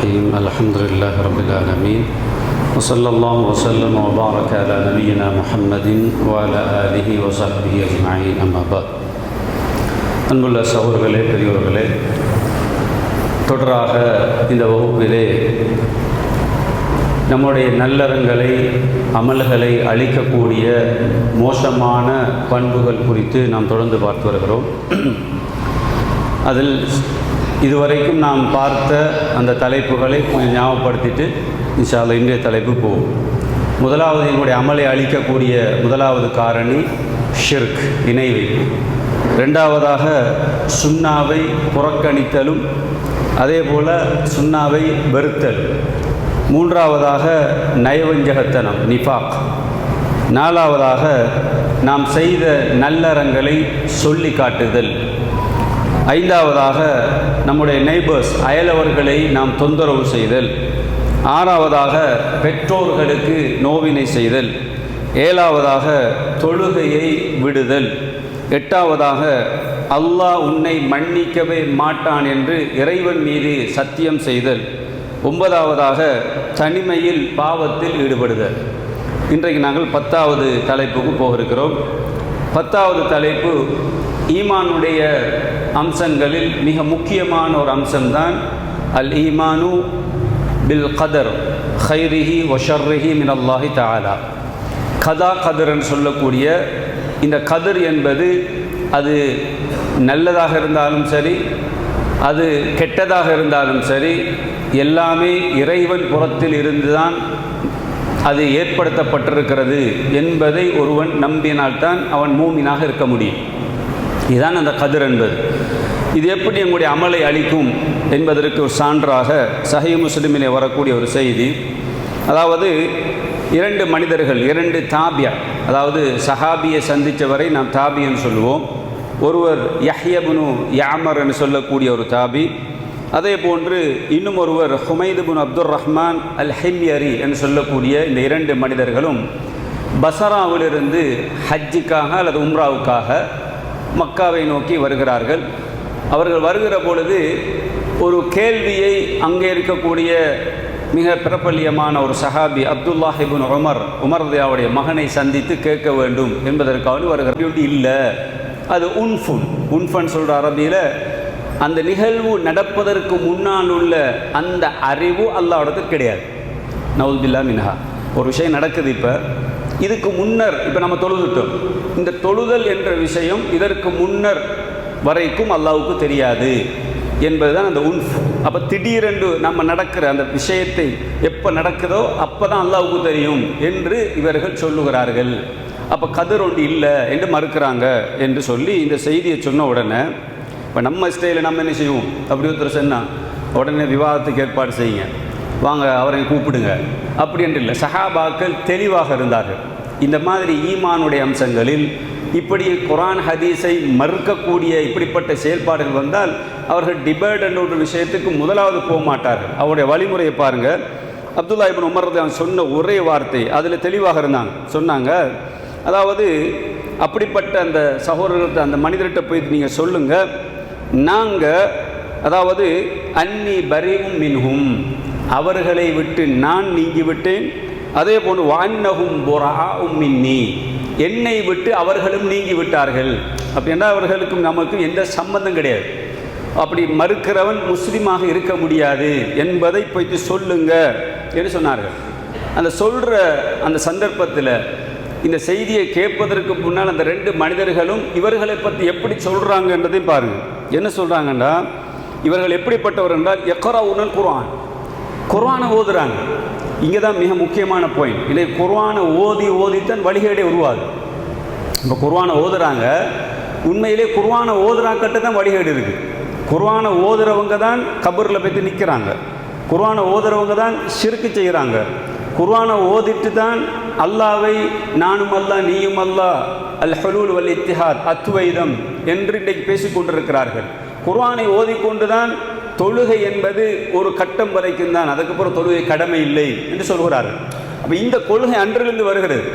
الرحيم الحمد لله رب العالمين وصلى الله وسلم وبارك على نبينا محمد وعلى آله وصحبه أجمعين أما بعد அன்புள்ள சகோதரர்களே பெரியோர்களே தொடராக இந்த வகுப்பிலே நம்முடைய நல்லறங்களை அமல்களை அளிக்கக்கூடிய மோசமான பண்புகள் குறித்து நாம் தொடர்ந்து பார்த்து வருகிறோம் அதில் இதுவரைக்கும் நாம் பார்த்த அந்த தலைப்புகளை கொஞ்சம் ஞாபகப்படுத்திட்டு இன்ஷால்ல இன்றைய தலைப்பு போகும் முதலாவது என்னுடைய அமலை அளிக்கக்கூடிய முதலாவது காரணி ஷிர்க் இணை வைப்பு. ரெண்டாவதாக சுண்ணாவை புறக்கணித்தலும் அதே போல் சுண்ணாவை வெறுத்தல் மூன்றாவதாக நயவஞ்சகத்தனம் நிஃபாக். நாலாவதாக நாம் செய்த நல்லறங்களை சொல்லி காட்டுதல் ஐந்தாவதாக நம்முடைய நெய்பர்ஸ் அயலவர்களை நாம் தொந்தரவு செய்தல். ஆறாவதாக பெற்றோர்களுக்கு நோவினை செய்தல். ஏழாவதாக தொழுகையை விடுதல். எட்டாவதாக அல்லாஹ் உன்னை மன்னிக்கவே மாட்டான் என்று இறைவன் மீது சத்தியம் செய்தல். ஒன்பதாவதாக தனிமையில் பாவத்தில் ஈடுபடுதல். இன்றைக்கு நாங்கள் பத்தாவது தலைப்புக்கு போகிறோம் பத்தாவது தலைப்பு ஈமானுடைய அம்சங்களில் மிக முக்கியமான ஒரு அம்சம்தான் அல் ஈமானு பில் கதர் ஹைரிஹி ஒஷர்ரிஹி மின் அல்லாஹி தாலா கதா கதர்ன்னு சொல்லக்கூடிய இந்த கதிர் என்பது அது நல்லதாக இருந்தாலும் சரி அது கெட்டதாக இருந்தாலும் சரி எல்லாமே இறைவன் புறத்தில் இருந்துதான் அது ஏற்படுத்தப்பட்டிருக்கிறது என்பதை ஒருவன் நம்பினால்தான் அவன் மூமினாக இருக்க முடியும். இதுதான் அந்த கதிர் என்பது. இது எப்படி எங்களுடைய அமலை அளிக்கும் என்பதற்கு ஒரு சான்றாக சஹி முஸ்லிமிலே வரக்கூடிய ஒரு செய்தி. அதாவது இரண்டு மனிதர்கள் இரண்டு தாபியா அதாவது சஹாபியை சந்தித்த வரை நாம் தாபின்னு சொல்லுவோம். ஒருவர் யஹ்யபுனு யாமர் என்று சொல்லக்கூடிய ஒரு தாபி. அதே போன்று இன்னும் ஒருவர் ஹுமைதுபுன் அப்துல் ரஹ்மான் அல் ஹிம்யரி என்று சொல்லக்கூடிய இந்த இரண்டு மனிதர்களும் பசராவிலிருந்து ஹஜ்ஜுக்காக அல்லது உம்ராவுக்காக மக்காவை நோக்கி வருகிறார்கள். அவர்கள் வருகிற பொழுது ஒரு கேள்வியை அங்கே இருக்கக்கூடிய மிக பிரபல்யமான ஒரு சஹாபி அப்துல்லாஹிபின் உமர் உமர்தியாவுடைய மகனை சந்தித்து கேட்க வேண்டும் என்பதற்காக வருகிற இல்லை. அது உன்ஃபுன். உன்ஃபன் சொல்கிற அரபியில் அந்த நிகழ்வு நடப்பதற்கு முன்னால் உள்ள அந்த அறிவு அல்லாவிடத்தில் கிடையாது. நவுல்பில்லா மின்ஹா. ஒரு விஷயம் நடக்குது இப்போ. இதுக்கு முன்னர் இப்போ நம்ம தொழுதுட்டோம். இந்த தொழுதல் என்ற விஷயம் இதற்கு முன்னர் வரைக்கும் அல்லாவுக்கு தெரியாது என்பதுதான் அந்த உன்ஃப். அப்போ திடீரென்று நம்ம நடக்கிற அந்த விஷயத்தை எப்போ நடக்குதோ அப்போ தான் அல்லாவுக்கு தெரியும் என்று இவர்கள் சொல்லுகிறார்கள். அப்போ கதிர் ஒன்று இல்லை என்று மறுக்கிறாங்க என்று சொல்லி இந்த செய்தியை சொன்ன உடனே இப்போ நம்ம ஸ்டைலில் நம்ம என்ன செய்வோம்? அப்படி ஒருத்தர் சொன்னால் உடனே விவாதத்துக்கு ஏற்பாடு செய்யுங்க. வாங்க அவரை கூப்பிடுங்க. அப்படி என்று இல்லை. சஹாபாக்கள் தெளிவாக இருந்தார்கள். இந்த மாதிரி ஈமானுடைய அம்சங்களில் இப்படி குரான் ஹதீஸை மறுக்கக்கூடிய இப்படிப்பட்ட செயல்பாடுகள் வந்தால் அவர்கள் டிபேட் என்ற ஒரு விஷயத்துக்கு முதலாவது போக மாட்டார்கள். அவருடைய வழிமுறையை பாருங்கள் அப்துல்லா இபின் உமர்றது அவன் சொன்ன ஒரே வார்த்தை அதில் தெளிவாக இருந்தாங்க. சொன்னாங்க அதாவது அப்படிப்பட்ட அந்த சகோதரர்கிட்ட அந்த மனிதர்கிட்ட போய் நீங்கள் சொல்லுங்கள் நாங்கள் அதாவது அன்னி பரீவும் மின்ஹும். அவர்களை விட்டு நான் நீங்கிவிட்டேன். அதே போன்று வான்னகும் பொறாவும் உம்மின்னி என்னை விட்டு அவர்களும் நீங்கி விட்டார்கள் அப்படின்னா அவர்களுக்கும் நமக்கும் எந்த சம்பந்தம் கிடையாது. அப்படி மறுக்கிறவன் முஸ்லீமாக இருக்க முடியாது என்பதை போய்த்து சொல்லுங்க என்று சொன்னார்கள். அந்த சொல்கிற அந்த சந்தர்ப்பத்தில் இந்த செய்தியை கேட்பதற்கு முன்னால் அந்த ரெண்டு மனிதர்களும் இவர்களை பற்றி எப்படி சொல்கிறாங்கன்றதையும் பாருங்கள் என்ன சொல்கிறாங்கன்னா இவர்கள் எப்படிப்பட்டவர் என்றால் எக்கரா உணல் குருவான் குர்வானை ஓதுறாங்க. இங்கே தான் மிக முக்கியமான பாயிண்ட் இல்லை குர்வானை ஓதி ஓதித்தான் வழிகேடே உருவாது இப்போ குர்வானை ஓதுறாங்க. உண்மையிலே குர்வானை ஓதுறாக்கிட்ட தான் வழிகேடு இருக்குது குர்வானை ஓதுறவங்க தான் கபரில் போய்த்து நிற்கிறாங்க குர்வானை ஓதுறவங்க தான் சிறுக்கு செய்கிறாங்க குர்வானை ஓதிட்டு தான் அல்லாவை நானும் அல்லா நீயும் அல்லா அல் ஹலூல் வல் இத்திஹாத் அத்வைதம் என்று இன்றைக்கு பேசிக்கொண்டிருக்கிறார்கள். குர்வானை ஓதிக்கொண்டு தான் தொழுகை என்பது ஒரு கட்டம் வரைக்கும் தான். அதுக்கப்புறம் தொழுகை கடமை இல்லை என்று சொல்கிறார்கள். அப்போ இந்த கொள்கை அன்றிலிருந்து வருகிறது.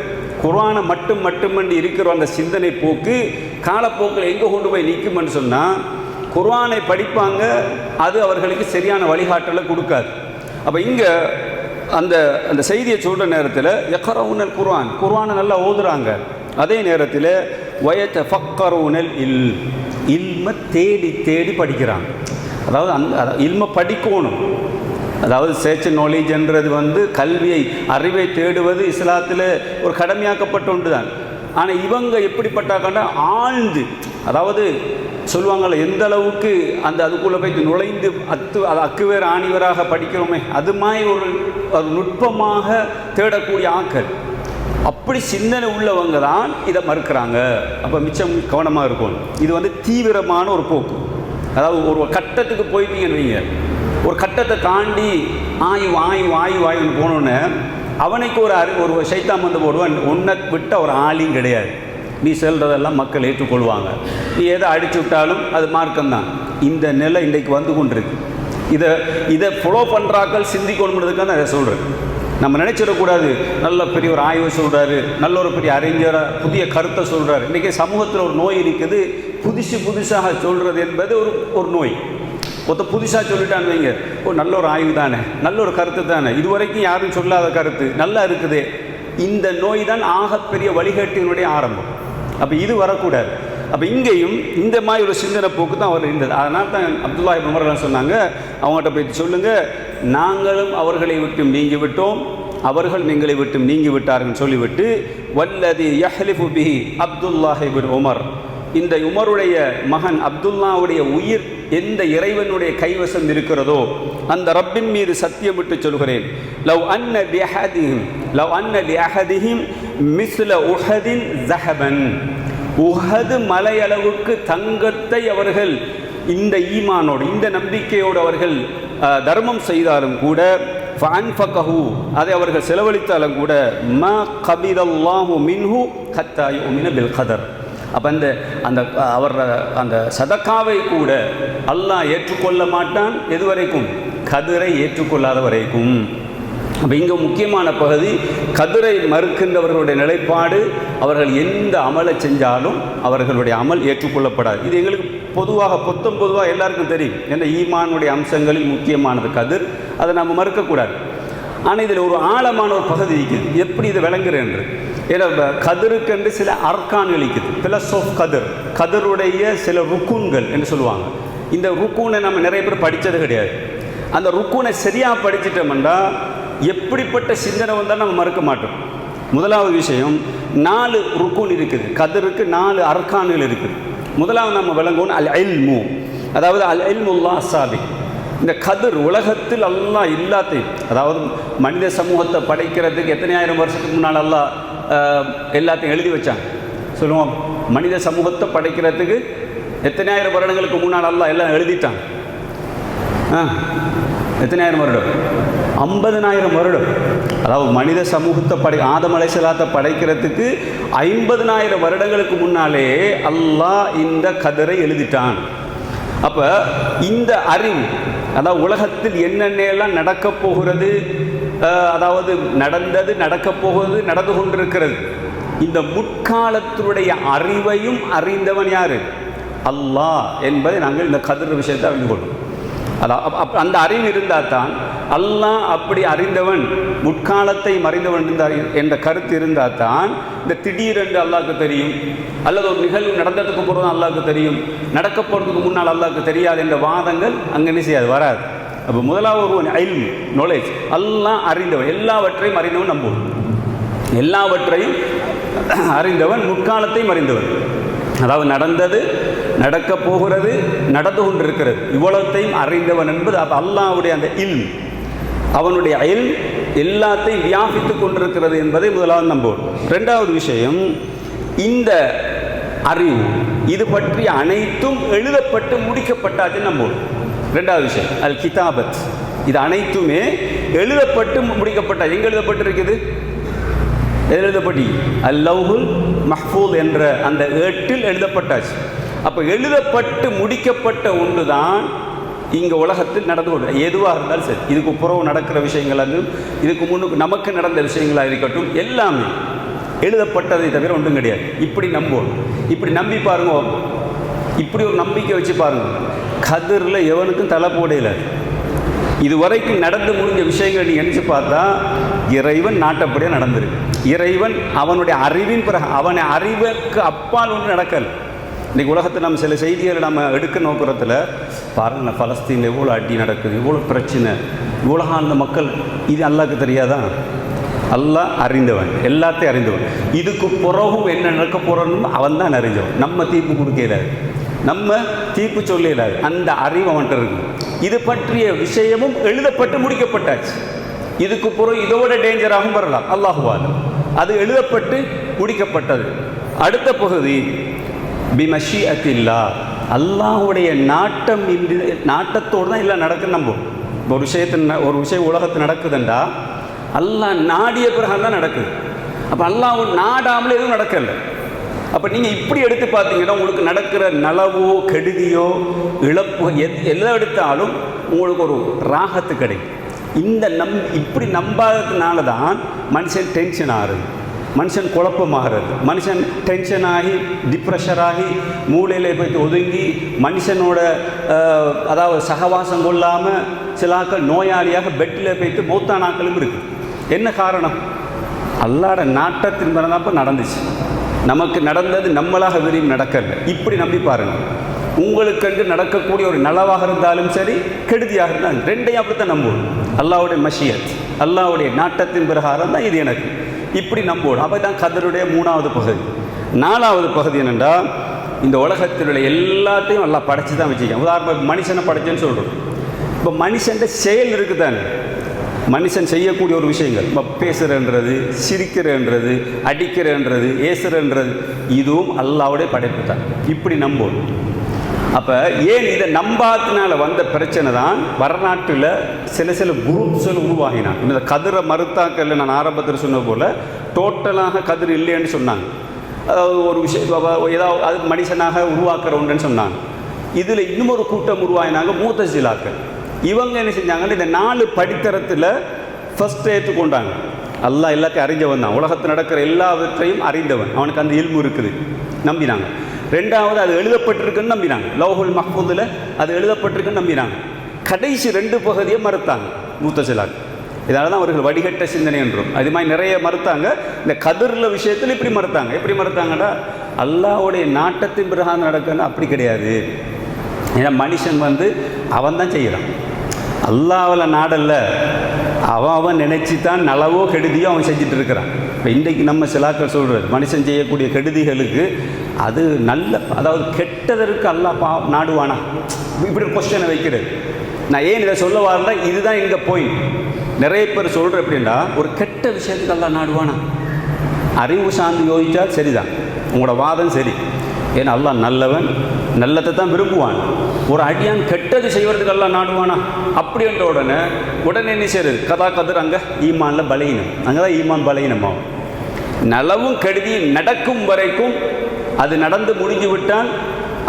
குர்ஆனை மட்டும் மட்டுமென்று இருக்கிற அந்த சிந்தனை போக்கு காலப்போக்கில் எங்கே கொண்டு போய் நிற்கும்னு சொன்னால் குர்ஆனை படிப்பாங்க அது அவர்களுக்கு சரியான வழிகாட்டலை கொடுக்காது. அப்போ இங்கே அந்த அந்த செய்தியை சொல்கிற நேரத்தில் எக்கரவுனல் குர்ஆன் குர்ஆனை நல்லா ஓதுறாங்க. அதே நேரத்தில் வயத்த ஃபக்கரவுனல் இல் இல்மை தேடி தேடி படிக்கிறாங்க. அதாவது அந்த அத- இல்ம படிக்கணும். அதாவது சேச்ச நாலேஜ்ன்றது வந்து கல்வியை அறிவை தேடுவது இஸ்லாத்தில் ஒரு கடமையாக்கப்பட்ட ஒன்று தான் ஆனால் இவங்க எப்படிப்பட்டாக்கண்டா ஆழ்ந்து அதாவது சொல்லுவாங்கள்ல எந்த அளவுக்கு அந்த அதுக்குள்ளே போய் நுழைந்து அத்து அது அக்குவேர் ஆணிவராக படிக்கிறோமே அது மாதிரி ஒரு ஒரு நுட்பமாக தேடக்கூடிய ஆக்கள் அப்படி சிந்தனை உள்ளவங்க தான் இதை மறுக்கிறாங்க. அப்போ மிச்சம் கவனமாக இருக்கும் இது வந்து தீவிரமான ஒரு போக்கு. அதாவது ஒரு கட்டத்துக்கு போயிட்டீங்கன்னு வைங்க ஒரு கட்டத்தை தாண்டி ஆயு ஆயு ஆயு ஆயுன்னு போனோன்னே அவனுக்கு ஒரு அறி ஒரு சைத்தான் வந்து போடுவான் உன்னை விட்ட ஒரு ஆளியும் கிடையாது. நீ செல்றதெல்லாம் மக்கள் ஏற்றுக்கொள்வாங்க. நீ எதை அடிச்சு விட்டாலும் அது மார்க்கம்தான். இந்த நிலை இன்றைக்கு வந்து கொண்டிருக்கு. இதை இதை ஃபாலோ பண்ணுறாக்கள் சிந்திக்கணுன்றதுக்காக நான் இதை சொல்கிறேன் நம்ம நினச்சிடக்கூடாது. நல்ல பெரிய ஒரு ஆய்வு சொல்கிறாரு நல்ல ஒரு பெரிய அறிஞராக புதிய கருத்தை சொல்கிறாரு இன்றைக்கி சமூகத்தில் ஒரு நோய் இருக்குது. புதுசு புதுசாக சொல்கிறது என்பது ஒரு ஒரு நோய். ஒருத்த புதுசாக சொல்லிட்டான்னு வைங்க. ஓ நல்ல ஒரு ஆய்வு தானே. நல்ல ஒரு கருத்து தானே. இது வரைக்கும் யாரும் சொல்லாத கருத்து. நல்லா இருக்குது. இந்த நோய் தான் ஆகப்பெரிய வழிகாட்டினுடைய ஆரம்பம். அப்போ இது வரக்கூடாது. அப்போ இங்கேயும் இந்த மாதிரி ஒரு சிந்தனை போக்கு தான் அவர் இருந்தது. அதனால் தான் அப்துல்லா உமர்லாம் சொன்னாங்க. அவங்ககிட்ட போய் சொல்லுங்கள் நாங்களும் அவர்களை விட்டும் நீங்கி விட்டோம். அவர்கள் எங்களை விட்டும் நீங்கி விட்டார்கள் சொல்லிவிட்டு வல்லதி யஹ்லிஃபு பிஹி அப்துல்லாஹிபின் உமர். இந்த உமருடைய மகன் அப்துல்லாவுடைய உயிர் எந்த இறைவனுடைய கைவசம் இருக்கிறதோ அந்த ரப்பின் மீது சத்தியமிட்டு சொல்கிறேன். லவ் அன்ன லிஅஹதிஹிம் லவ் அன்ன லிஅஹதிஹிம் மிஸ்ல உஹதின் ஜஹபன். உஹது மலையளவுக்கு தங்கத்தை அவர்கள் இந்த ஈமானோடு இந்த நம்பிக்கையோடு அவர்கள் தர்மம் செய்தாலும் கூட ஃபஅன்ஃபகஹு அதை அவர்கள் செலவழித்தாலும் கூட ம கபிதல்லாஹு மின்ஹு ஹத்தா யுமின பில் கதர். அப்போ அந்த அந்த அவர் அந்த சதக்காவை கூட அல்லாஹ் ஏற்றுக்கொள்ள மாட்டான் எது வரைக்கும்? கதிரை ஏற்றுக்கொள்ளாத வரைக்கும். அப்போ இங்கே முக்கியமான பகுதி கதிரை மறுக்கின்றவர்களுடைய நிலைப்பாடு அவர்கள் எந்த அமலை செஞ்சாலும் அவர்களுடைய அமல் ஏற்றுக்கொள்ளப்படாது. இது எங்களுக்கு பொதுவாக பொத்தம் பொதுவாக எல்லாருக்கும் தெரியும். ஏன்னா ஈமானுடைய அம்சங்களில் முக்கியமானது கதிர். அதை நம்ம மறுக்கக்கூடாது. ஆனால் இதில் ஒரு ஆழமான ஒரு பகுதி இருக்குது. எப்படி இதை விளங்குறேன் என்று ஏன்னா என்று சில அர்க்கான்கள் இருக்குது பிளஸ் ஆஃப் கதிர். கதிருடைய சில ருக்கூன்கள் என்று சொல்லுவாங்க. இந்த ருக்கூனை நம்ம நிறைய பேர் படித்தது கிடையாது. அந்த ருக்கூனை சரியாக படிச்சிட்டோம்னா எப்படிப்பட்ட சிந்தனை வந்தால் நம்ம மறுக்க மாட்டோம். முதலாவது விஷயம் நாலு ருக்கூன் இருக்குது. கதிருக்கு நாலு அர்க்கான்கள் இருக்குது. முதலாவது நம்ம விளங்குவோம் அல் அல்மு அதாவது அல் அல்முல்லா அசாபி இந்த கதிர் உலகத்தில் அல்லா இல்லாத்தையும் அதாவது மனித சமூகத்தை படைக்கிறதுக்கு எத்தனை ஆயிரம் வருஷத்துக்கு முன்னால் அல்லா எல்லாத்தையும் எழுதி வச்சான் சொல்லுவோம் மனித சமூகத்தை படைக்கிறதுக்கு எத்தனாயிரம் வருடங்களுக்கு முன்னால் அல்ல எல்லாம் எழுதிட்டான். ஆ எத்தனாயிரம் வருடம்? ஐம்பதனாயிரம் வருடம். அதாவது மனித சமூகத்தை படை ஆதமலை செலாத்தை படைக்கிறதுக்கு ஐம்பதனாயிரம் வருடங்களுக்கு முன்னாலே அல்லாஹ் இந்த கதிரை எழுதிட்டான். அப்போ இந்த அறிவு அதாவது உலகத்தில் என்னென்னலாம் நடக்கப் போகிறது அதாவது நடந்தது நடக்கப் போகிறது நடந்து கொண்டிருக்கிறது. இந்த முற்காலத்தினுடைய அறிவையும் அறிந்தவன் யார்? அல்லாஹ் என்பதை நாங்கள் இந்த கதிர் விஷயத்தை அறிந்து கொள்வோம். அதான் அந்த அறிவு இருந்தால் தான் அல்லாஹ் அப்படி அறிந்தவன் முற்காலத்தை மறைந்தவன் இருந்தார் என்ற கருத்து இருந்தால் தான் இந்த திடீரென்று அல்லாவுக்கு தெரியும். அல்லது ஒரு நிகழ்வு நடந்ததுக்கு பிறகு அல்லாவுக்கு தெரியும். நடக்க போகிறதுக்கு முன்னால் அல்லாஹ்க்கு தெரியாது என்ற வாதங்கள் அங்கே என்ன செய்யாது? வராது. அப்போ முதலாவது ஒரு ஐல் நாலேஜ் எல்லாம் அறிந்தவன். எல்லாவற்றையும் அறிந்தவன் நம்புவன். எல்லாவற்றையும் அறிந்தவன் முற்காலத்தையும் அறிந்தவன். அதாவது நடந்தது நடக்கப் போகிறது நடந்து கொண்டிருக்கிறது. இவ்வளத்தையும் அறிந்தவன் என்பது அது அல்லாவுடைய அந்த இல் அவனுடைய அயல் எல்லாத்தையும் வியாபித்து கொண்டிருக்கிறது என்பதை முதலாவது நம்புவோம். ரெண்டாவது விஷயம் இந்த அறிவு இது பற்றி அனைத்தும் எழுதப்பட்டு முடிக்கப்பட்டாச்சு நம்புவோம். ரெண்டாவது விஷயம் அல் கிதாபத் இது அனைத்துமே எழுதப்பட்டு முடிக்கப்பட்ட எங்க எழுதப்பட்டிருக்குது? எழுதப்பட்டி? அல்லவுல் மஹ்பூத் என்ற அந்த ஏட்டில் எழுதப்பட்டாச்சு. அப்போ எழுதப்பட்டு முடிக்கப்பட்ட ஒன்று தான் இங்கே உலகத்தில் நடந்து கொண்டு எதுவாக இருந்தாலும் சரி இதுக்கு புறவு நடக்கிற விஷயங்களாக அது இதுக்கு முன்னுக்கு நமக்கு நடந்த விஷயங்களாக இருக்கட்டும் எல்லாமே எழுதப்பட்டதை தவிர ஒன்றும் கிடையாது. இப்படி நம்புவோம். இப்படி நம்பி பாருங்க இப்படி ஒரு நம்பிக்கை வச்சு பாருங்க. கதிரில் எவனுக்கும் தலை போடையில இதுவரைக்கும் நடந்து முடிஞ்ச விஷயங்களை நீ நினைச்சு பார்த்தா இறைவன் நாட்டப்படியாக நடந்திருக்கு. இறைவன் அவனுடைய அறிவின் பிறகு அவனை அறிவுக்கு அப்பால் ஒன்று நடக்கல். இன்றைக்கி உலகத்தில் நம்ம சில செய்திகளை நம்ம எடுக்க நோக்கிறதுல பாருங்கள் பலஸ்தீனில் எவ்வளோ அடி நடக்குது இவ்வளோ பிரச்சனை. இவ்வளோ அந்த மக்கள் இது அல்லாக்கு தெரியாதா? அல்லாஹ் அறிந்தவன் எல்லாத்தையும் அறிந்தவன். இதுக்கு பிறகும் என்ன நடக்க போகிறோன்னு அவன் தான் அறிஞ்சவன். நம்ம தீர்ப்பு கொடுக்கல. நம்ம தீர்ப்பு சொல்லல அந்த அறிவு அவன்கிட்ட இருக்கு. இது பற்றிய விஷயமும் எழுதப்பட்டு முடிக்கப்பட்டாச்சு. இதுக்கு பிறகு இதோட டேஞ்சராகவும் வரலாம் அல்லாஹுவால் அது எழுதப்பட்டு முடிக்கப்பட்டது. அடுத்த பகுதி பிமஷி அத்தில்லா அல்லாஹுடைய நாட்டம் இன்றி நாட்டத்தோடு தான் எல்லாம் நடக்குன்னு நம்புவோம் ஒரு விஷயத்தின் ஒரு விஷயம் உலகத்தில் நடக்குதுண்டா. அல்லாஹ் நாடிய பிறகு தான் நடக்குது. அப்போ அல்லாஹ் நாடாமல் எதுவும் நடக்கலை. அப்போ நீங்கள் இப்படி எடுத்து பார்த்தீங்கன்னா உங்களுக்கு நடக்கிற நலவோ கெடுதியோ இழப்பு எத் எதை எடுத்தாலும் உங்களுக்கு ஒரு ராகத்து கிடைக்கும். இந்த நம் இப்படி நம்பாததுனால தான் மனுஷன் டென்ஷன் ஆகுது. மனுஷன் குழப்பமாகிறது. மனுஷன் டென்ஷன் ஆகி டிப்ரெஷர் ஆகி மூளையில் போய் ஒதுங்கி மனுஷனோட அதாவது சகவாசம் கொள்ளாமல் சில ஆக்கள் நோயாளியாக பெட்டில் போய்த்து மௌத்தானாக்களும் இருக்குது என்ன காரணம்? அல்லாட நாட்டத்தின் பிறந்தப்ப நடந்துச்சு. நமக்கு நடந்தது நம்மளாக விரும்பி நடக்கல. இப்படி நம்பி பாருங்கள். உங்களுக்கென்று நடக்கக்கூடிய ஒரு நலவாக இருந்தாலும் சரி கெடுதியாக இருந்தாலும் ரெண்டையும் அப்படித்தான் நம்புவோம். அல்லாவுடைய மஷியத் அல்லாவுடைய நாட்டத்தின் பிரகாரம் தான் இது எனக்கு. இப்படி நம்புவோம். அப்போ தான் கதருடைய மூணாவது பகுதி. நாலாவது பகுதி என்னென்றால் இந்த உலகத்தில் உள்ள எல்லாத்தையும் எல்லாம் படைச்சு தான் வச்சுக்கேன் உதாரணம் மனுஷனை படைச்சேன்னு சொல்கிறோம் இப்போ மனுஷன் செயல் இருக்குதானே? மனுஷன் செய்யக்கூடிய ஒரு விஷயங்கள். இப்போ பேசுகிறன்றது சிரிக்கிறன்றது அடிக்கிறன்றது ஏசுறன்றது இதுவும் அல்லாவுடைய படைப்பு தான். இப்படி நம்போம் அப்போ ஏன் இதை நம்பாதனால வந்த பிரச்சனை தான் வரலாற்றில் சில சில குரூப்ஸில் உருவாகினான் இந்த கதிரை மறுத்தாக்கல்ல நான் ஆரம்பத்தில் சொன்ன போல் டோட்டலாக கதிர் இல்லைன்னு சொன்னாங்க. அதாவது ஒரு விஷயம் ஏதாவது அது மனுஷனாக உருவாக்குறவுண்டுன்னு சொன்னாங்க. இதில் இன்னும் ஒரு கூட்டம் உருவாகினாங்க மூத்த சிலாக்கள் இவங்க என்ன செஞ்சாங்கன்னா இந்த நாலு படித்தரத்தில் ஃபஸ்ட் ஏற்றுக்கொண்டாங்க அல்லாஹ் எல்லாத்தையும் அறிஞ்சவன் தான். உலகத்தில் நடக்கிற எல்லாவற்றையும் அறிந்தவன். அவனுக்கு அந்த இல்மு இருக்குது. நம்பினாங்க. ரெண்டாவது அது எழுதப்பட்டிருக்குன்னு நம்பினாங்க. லோகல் மஹ்பூதில் அது எழுதப்பட்டிருக்குன்னு நம்பினாங்க. கடைசி ரெண்டு பகுதியை மறுத்தாங்க. மூத்த சிலார். இதனால தான் அவர்கள் வடிகட்ட சிந்தனை என்றும். அது மாதிரி நிறைய மறுத்தாங்க. இந்த கதிரில் விஷயத்தில் இப்படி மறுத்தாங்க. எப்படி மறுத்தாங்கன்னா அல்லாவுடைய நாட்டத்தின் பிரகாரம் நடக்குன்னு அப்படி கிடையாது. ஏன்னா மனுஷன் வந்து அவன் தான் செய்கிறான் அல்லாவில் நாடல்ல அவன் அவன் நினைச்சு தான் நலவோ கெடுதியோ அவன் செஞ்சுட்டு இருக்கிறான் இப்போ இன்றைக்கு நம்ம சிலாக்கள் சொல்கிறது மனுஷன் செய்யக்கூடிய கெடுதிகளுக்கு அது நல்ல அதாவது கெட்டதற்கு அல்லா பா நாடுவானா? இப்படி ஒரு கொஸ்டினை வைக்கிறது. நான் ஏன் இதை சொல்ல வரல? இதுதான் இங்கே பாயிண்ட் நிறைய பேர் சொல்கிற அப்படின்னா ஒரு கெட்ட விஷயத்துக்கு அல்லா நாடுவானா? அறிவு சார்ந்து யோசிச்சா சரிதான். உங்களோட வாதம் சரி. ஏன்னா அல்லாஹ் நல்லவன் நல்லதை தான் விரும்புவான். ஒரு அடியான் கெட்டது செய்வதுக்கெல்லாம் எல்லாம் நாடுவானா அப்படின்ற உடனே உடனே என்ன செய்யுது கதா கதிர் அங்கே ஈமானில் பலையினம் அங்கே தான் ஈமான் பலையினமாகும் நலவும் கருதி நடக்கும் வரைக்கும் அது நடந்து முடிஞ்சு விட்டால்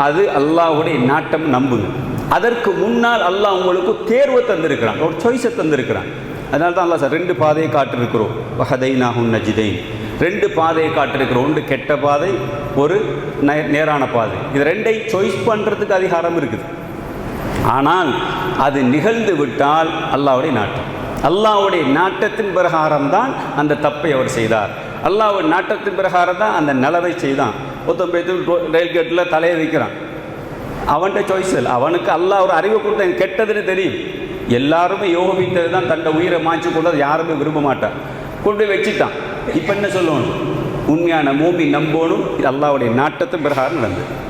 அது அல்லாஹுடைய நாட்டம் நம்புங்க. அதற்கு முன்னால் அல்லாஹ் உங்களுக்கு தேர்வை தந்திருக்கிறான். ஒரு சாய்ஸை தந்திருக்கிறான். அதனால தான் அல்லாஹ் சார் ரெண்டு பாதையை காட்டிருக்கிறோம் வஹதை நாகும் நஜிதைன். ரெண்டு பாதையை காட்டிருக்கிறோம் ஒன்று கெட்ட பாதை ஒரு நே- நேரான பாதை. இது ரெண்டை சாய்ஸ் பண்ணுறதுக்கு அதிகாரம் இருக்குது. ஆனால் அது நிகழ்ந்து விட்டால் அல்லாவுடைய நாட்டம். அல்லாவுடைய நாட்டத்தின் பிரகாரம் தான் அந்த தப்பை அவர் செய்தார். அல்லாவுடைய நாட்டத்தின் பிரகாரம் தான் அந்த நிலவை செய்தான். ஒருத்தன் போய் ரயில் கேட்டில் தலையை வைக்கிறான். அவன்கிட்ட சாய்ஸ் இல்லை. அவனுக்கு அல்லாஹ் ஒரு அறிவை கொடுத்த கெட்டதுன்னு தெரியும். எல்லாருமே யோகித்தது தான் தன்னை உயிரை மாய்ச்சி கொடுத்தது யாருமே விரும்ப மாட்டான். கொண்டு வச்சுட்டான். இப்போ என்ன சொல்லணும்? உண்மையான மூமி நம்போனும் இது அல்லாவுடைய நாட்டத்தின் பிரகாரம் நடந்தது.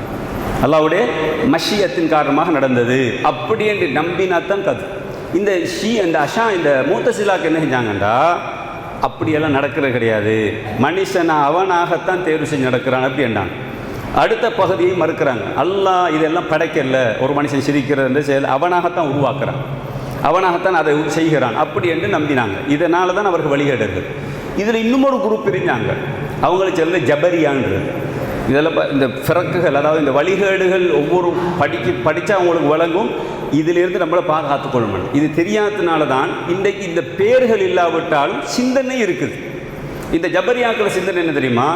அல்லாவுடைய மஷியத்தின் காரணமாக நடந்தது. அப்படி என்று நம்பினாத்தான் கது. இந்த ஷி இந்த அஷா இந்த மூத்த சிலாக்கு என்ன செஞ்சாங்கண்டா? அப்படியெல்லாம் நடக்கிறது கிடையாது. மனுஷன் அவனாகத்தான் தேர்வு செஞ்சு நடக்கிறான் அப்படின்றாங்க அடுத்த பகுதியை மறுக்கிறாங்க. அல்லாஹ் இதெல்லாம் படைக்கல. ஒரு மனுஷன் சிரிக்கிறது செயல் அவனாகத்தான் உருவாக்குறான். அவனாகத்தான் அதை செய்கிறான். அப்படி என்று நம்பினாங்க. இதனால தான் அவர்கள் வழிகேடர்கள். இதில் இன்னும் ஒரு குரூப் பிரிஞ்சாங்க. அவங்கள சொல்ல ஜபரியான்றது இதெல்லாம் இந்த பிறக்குகள் அதாவது இந்த வழிகேடுகள் ஒவ்வொரு படிக்க படித்தா அவங்களுக்கு வழங்கும் இதிலிருந்து நம்மளை பாதுகாத்துக் கொள்ளணும் இது தெரியாததுனால தான் இன்றைக்கு இந்த பேர்கள் இல்லாவிட்டாலும் சிந்தனை இருக்குது. இந்த ஜபரியாக்கள் சிந்தனை என்ன தெரியுமா?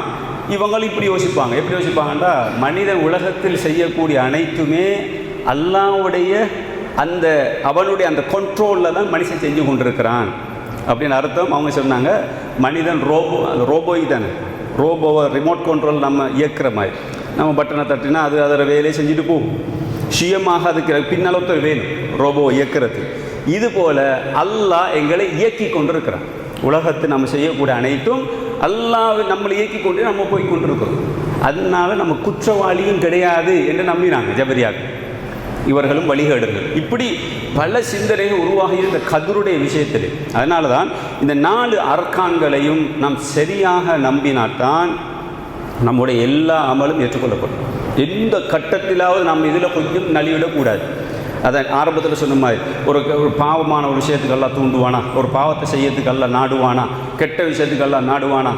இவங்களும் இப்படி யோசிப்பாங்க. எப்படி யோசிப்பாங்கன்னா மனித உலகத்தில் செய்யக்கூடிய அனைத்துமே அல்லாவுடைய அந்த அவனுடைய அந்த கண்ட்ரோலில் தான் மனுஷன் செஞ்சு கொண்டிருக்கிறான். அப்படின்னு அர்த்தம். அவங்க சொன்னாங்க மனிதன் ரோபோ அந்த ரோபோய் தானே. ரோபோவை ரிமோட் கண்ட்ரோல் நம்ம இயக்கிற மாதிரி. நம்ம பட்டனை தட்டினா அது அதோட வேலையை செஞ்சுட்டு போகும். சுயமாக அதுக்கு பின்னால் ஒருத்தர் வேணும் ரோபோ இயக்கிறது இது போல் அல்லாஹ் எங்களை இயக்கி கொண்டிருக்கிறான். உலகத்தை நம்ம செய்யக்கூடிய அனைத்தும் அல்லாவை நம்மளை இயக்கி கொண்டு நம்ம போய் கொண்டிருக்கிறோம். அதனால நம்ம குற்றவாளியும் கிடையாது என்று நம்பினாங்க ஜபரியாக்கள். இவர்களும் வழிகேடுகள். இப்படி பல சிந்தனைகள் உருவாகி இந்த கதிருடைய விஷயத்தில். அதனால தான் இந்த நாலு அர்க்கான்களையும் நாம் சரியாக நம்பினால்தான் நம்முடைய எல்லா அமலும் ஏற்றுக்கொள்ளப்படும். எந்த கட்டத்திலாவது நம்ம இதில் கொஞ்சம் நலிவிடக்கூடாது அதை ஆரம்பத்தில் சொன்ன மாதிரி ஒரு ஒரு பாவமான ஒரு விஷயத்துக்கெல்லாம் தூண்டுவானா? ஒரு பாவத்தை செய்யறதுக்கெல்லாம் நாடுவானா? கெட்ட விஷயத்துக்கெல்லாம் நாடுவானா?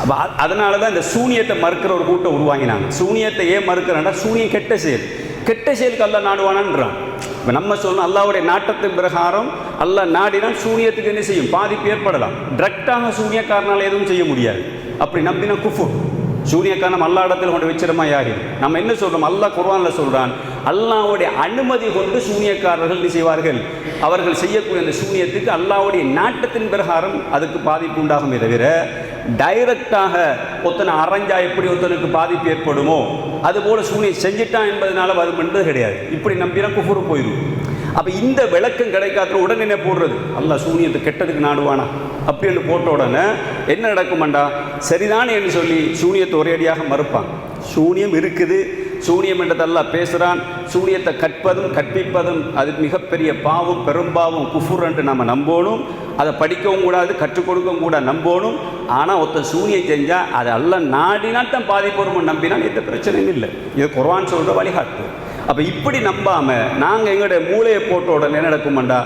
அப்போ அதனால தான் இந்த சூனியத்தை மறுக்கிற ஒரு கூட்டம் உருவாங்கினாங்க சூனியத்தை ஏன் மறுக்கிறேன்னா சூனியம் கெட்ட செயல். கெட்ட செயலுக்கு அல்ல நாடுவானான்றான். இப்போ நம்ம சொல்லணும் அல்லாவுடைய நாட்டத்தின் பிரகாரம் அல்லாஹ் நாடினால் சூனியத்துக்கு என்ன செய்யும்? பாதிப்பு ஏற்படலாம். டிரெக்டாக சூனியக்காரனால் எதுவும் செய்ய முடியாது. அப்படி நம்பினா குஃபு சூனியக்காரன் அல்லா இடத்துல கொண்டு வச்சிடமா யாரு? நம்ம என்ன சொல்கிறோம் அல்லாஹ் குர்வானில் சொல்கிறான் அல்லாவுடைய அனுமதி கொண்டு சூனியக்காரர்கள் என்ன செய்வார்கள்? அவர்கள் செய்யக்கூடிய அந்த சூனியத்துக்கு அல்லாவுடைய நாட்டத்தின் பிரகாரம் அதுக்கு பாதிப்பு உண்டாகுமே தவிர டைரக்டாக ஒருத்தனை அரைஞ்சா எப்படி ஒருத்தனுக்கு பாதிப்பு ஏற்படுமோ அதுபோல் சூனியம் செஞ்சிட்டான் என்பதனால வரும் என்பது கிடையாது. இப்படி நம்பினா குஃபுரு போயிடும் அப்போ இந்த விளக்கம் கிடைக்காத உடனே என்ன போடுறது? அல்ல சூனியத்தை கெட்டதுக்கு நாடுவானா? அப்படின்னு போட்ட உடனே என்ன நடக்குமாண்டா? சரிதானே என்று சொல்லி சூனியத்தை ஒரேடியாக மறுப்பான் சூனியம் இருக்குது சூனியம் என்றதெல்லாம் பேசுகிறான் சூனியத்தை கற்பதும் கற்பிப்பதும் அது மிகப்பெரிய பாவம் பெரும்பாவம் குஃபுர் என்று நம்ம நம்பணும். அதை படிக்கவும் கூடாது கற்றுக் கொடுக்கவும் கூட நம்பணும். ஆனால் ஒருத்தன் சூனியம் செஞ்சால் அதை அல்ல நாடினால் தான் பாதிப்பு நம்பினால் எந்த பிரச்சனையும் இல்லை. இது குர்ஆன் சொல்கிற வழிகாட்டு. அப்போ இப்படி நம்பாமல் நாங்கள் எங்களுடைய மூளையை போட்ட உடனே நடக்குமாண்டா?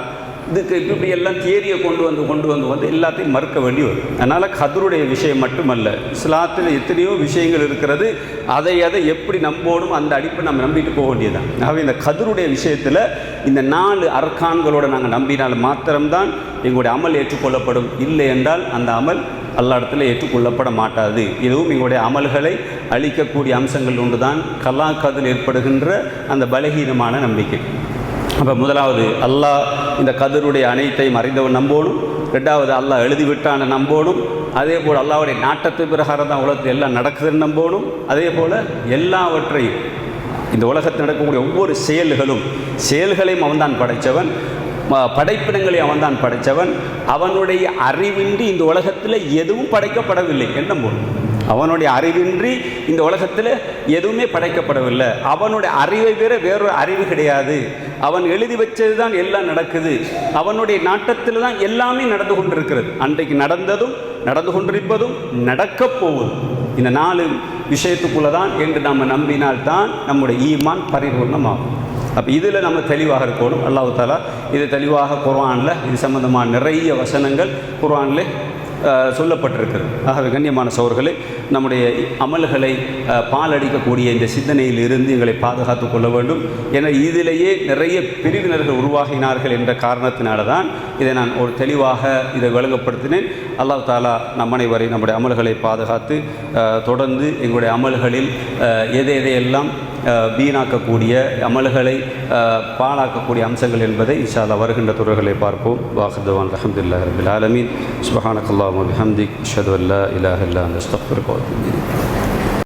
இதுக்கு இப்படி எல்லாம் தியரியை கொண்டு வந்து கொண்டு வந்து வந்து எல்லாத்தையும் மறுக்க வேண்டி வரும். அதனால் கதருடைய விஷயம் மட்டுமல்ல இஸ்லாத்தில் எத்தனையோ விஷயங்கள் இருக்கிறது அதை அதை எப்படி நம்போடும் அந்த அடிப்பை நம்ம நம்பிட்டு போக வேண்டியதுதான். ஆகவே இந்த கதருடைய விஷயத்தில் இந்த நாலு அர்க்கான்களோட நாங்கள் நம்பினால் மாத்திரம்தான் எங்களுடைய அமல் ஏற்றுக்கொள்ளப்படும். இல்லை என்றால் அந்த அமல் அல்லா இடத்துல ஏற்றுக்கொள்ளப்பட மாட்டாது. இதுவும் எங்களுடைய அமல்களை அழிக்கக்கூடிய அம்சங்கள் ஒன்று தான் கலாக்கதில் ஏற்படுகின்ற அந்த பலகீனமான நம்பிக்கை. அப்போ முதலாவது அல்லாஹ் இந்த கதிருடைய அனைத்தையும் அறிந்தவன் நம்போனும் ரெண்டாவது அல்லாஹ் எழுதிவிட்டான நம்போனும் அதே போல் அல்லாவுடைய நாட்டத்து பிரகாரம் தான் உலகத்தில் எல்லாம் நடக்குதுன்னு நம்போனும் அதே போல் எல்லாவற்றையும் இந்த உலகத்தில் நடக்கக்கூடிய ஒவ்வொரு செயல்களும் செயல்களையும் அவன்தான் படைத்தவன் ம- படைப்பினங்களை அவன்தான் படைத்தவன் அவனுடைய அறிவின்றி இந்த உலகத்தில் எதுவும் படைக்கப்படவில்லை என்ன போலும் அவனுடைய அறிவின்றி இந்த உலகத்தில் எதுவுமே படைக்கப்படவில்லை. அவனுடைய அறிவை வேற வேறொரு அறிவு கிடையாது. அவன் எழுதி வச்சது தான் எல்லாம் நடக்குது. அவனுடைய நாட்டத்தில் தான் எல்லாமே நடந்து கொண்டிருக்கிறது. அன்றைக்கு நடந்ததும் நடந்து கொண்டிருப்பதும் நடக்கப் போவதும் இந்த நாலு விஷயத்துக்குள்ள தான் என்று நம்ம நம்பினால்தான் நம்முடைய ஈமான் பரிபூர்ணமாகும். அப்போ இதில் நம்ம தெளிவாக இருக்கணும். அல்லாஹு தாலா இது தெளிவாக குர்ஆனில் இது சம்மந்தமான நிறைய வசனங்கள் குர்ஆனில் சொல்லப்பட்டிருக்கிறது. ஆகவே கண்ணியமான சோர்களே நம்முடைய அமல்களை பாலடிக்கக்கூடிய இந்த சிந்தனையில் இருந்து எங்களை பாதுகாத்து கொள்ள வேண்டும். என இதிலேயே நிறைய பிரிவினர்கள் உருவாகினார்கள் என்ற காரணத்தினால தான் இதை நான் ஒரு தெளிவாக இதை விளங்கப்படுத்தினேன். அல்லாஹ் தாலா நம் அனைவரை நம்முடைய அமல்களை பாதுகாத்து தொடர்ந்து எங்களுடைய அமல்களில் எதை எதையெல்லாம் வீணாக்கக்கூடிய அமல்களை பாழாக்கக்கூடிய அம்சங்கள் என்பதை இன்ஷால்லா வருகின்ற துறைகளை பார்ப்போம். வாஹர்தவான் அலமதுல்லா ரபில் ஆலமீன். சுபஹானக்கல்லாஹ் பிஹம்திக் அஷ்ஹது அல்லா இலாஹ் இல்லா அன்த